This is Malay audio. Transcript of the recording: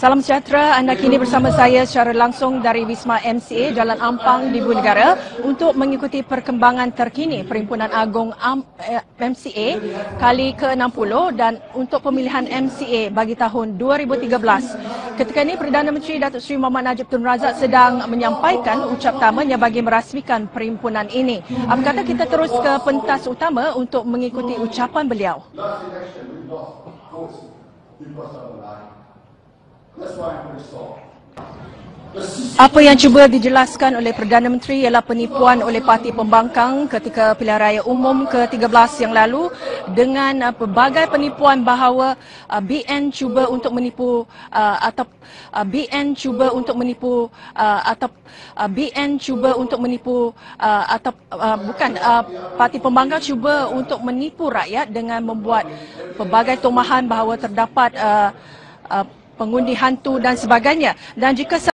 Salam sejahtera, anda kini bersama saya secara langsung dari Wisma MCA Jalan Ampang di Ibu Negara untuk mengikuti perkembangan terkini Perhimpunan Agung MCA kali ke-60 dan untuk pemilihan MCA bagi tahun 2013. Ketika ini Perdana Menteri Datuk Seri Muhammad Najib Tun Razak sedang menyampaikan ucap tamanya bagi merasmikan perhimpunan ini. Apa kata kita terus ke pentas utama untuk mengikuti ucapan beliau. Apa yang cuba dijelaskan oleh Perdana Menteri ialah penipuan oleh parti pembangkang ketika pilihan raya umum ke-13 yang lalu dengan uh, pelbagai penipuan bahawa uh, BN cuba untuk menipu uh, atau BN cuba untuk menipu atau BN cuba untuk menipu atau bukan parti pembangkang cuba untuk menipu rakyat dengan membuat pelbagai tomahan bahawa terdapat pengundi hantu dan sebagainya. Dan jika